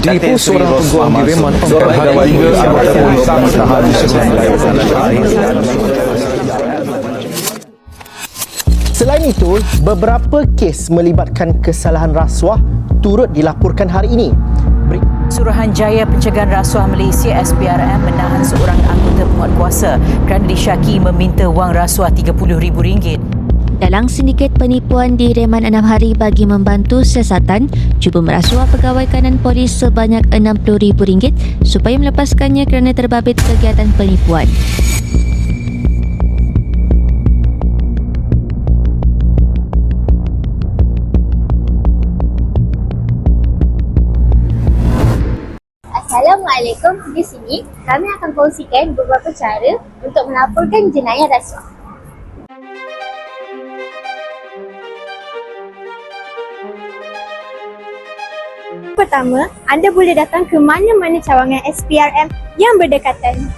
Tipu seorang peguam kiriman penghargaan hingga anggota polis tahan Selain itu, beberapa kes melibatkan kesalahan rasuah turut dilaporkan hari ini. Suruhanjaya Pencegahan Rasuah Malaysia SPRM menahan seorang anggota penguatkuasa kerana disyaki meminta wang rasuah RM30,000. Dalam sindiket penipuan di reman 6 hari bagi membantu siasatan, cuba merasuah pegawai kanan polis sebanyak RM60,000 supaya melepaskannya kerana terbabit kegiatan penipuan. Assalamualaikum. Di sini kami akan kongsikan beberapa cara untuk melaporkan jenayah rasuah. Pertama, anda boleh datang ke mana-mana cawangan SPRM yang berdekatan.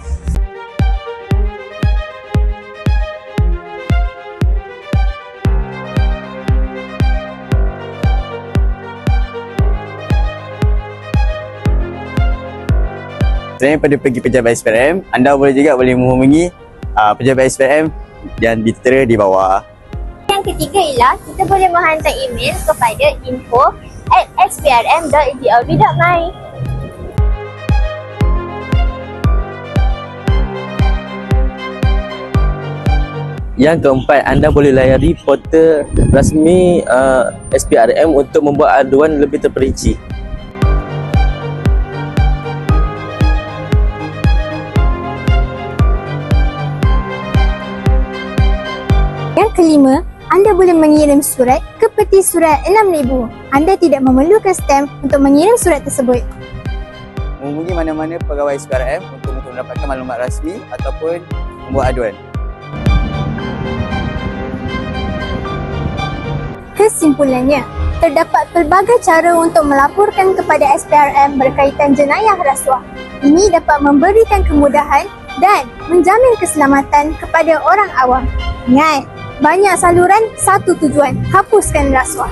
Selain daripada pergi pejabat SPRM, anda boleh juga boleh menghubungi uh, pejabat SPRM yang ditera di bawah. Yang ketiga ialah kita boleh menghantar email kepada info at sprm.gov.my. Yang keempat, anda boleh layari portal rasmi uh, SPRM untuk membuat aduan lebih terperinci. Yang kelima, anda boleh mengirim surat ke peti surat 6000. Anda tidak memerlukan stamp untuk mengirim surat tersebut. Menghubungi mana-mana pegawai SPRM untuk mendapatkan maklumat rasmi ataupun membuat aduan. Kesimpulannya, terdapat pelbagai cara untuk melaporkan kepada SPRM berkaitan jenayah rasuah. Ini dapat memberikan kemudahan dan menjamin keselamatan kepada orang awam. Ingat, banyak saluran, satu tujuan, hapuskan rasuah.